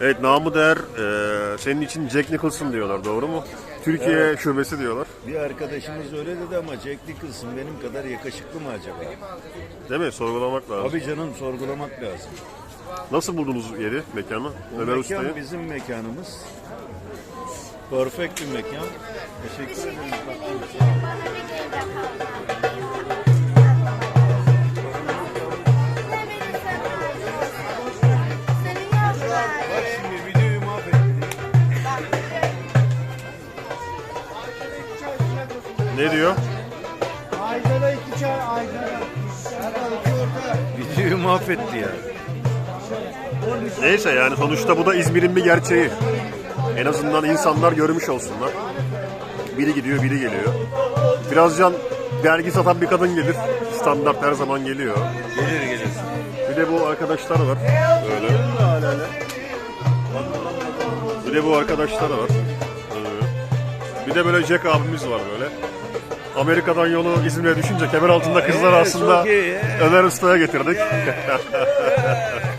Evet namı değer e, senin için Jack Nicholson diyorlar doğru mu? Türkiye şubesi diyorlar. Bir arkadaşımız öyle dedi ama Jack Nicholson benim kadar yakışıklı mı acaba? Değil mi? Sorgulamak lazım. Abi canım sorgulamak lazım. Nasıl buldunuz yeri, mekanı? Bu Ömer mekan Usta'yı. bizim mekanımız. Perfect bir mekan. Teşekkür ederim. Ne diyor? Aygara iki çay, orta. Videoyu mahvetti ya. Neyse yani sonuçta bu da İzmir'in bir gerçeği. En azından insanlar görmüş olsunlar. Biri gidiyor, biri geliyor. Birazcan dergi satan bir kadın gelir. Standart her zaman geliyor. Gelir gelir. Bir de bu arkadaşlar var. Böyle. Bir de bu arkadaşlar var. Bir de böyle Jack abimiz var böyle. Amerika'dan yolu İzmir'e düşünce kemer altında kızlar Evet, aslında. Ömer Usta'ya getirdik.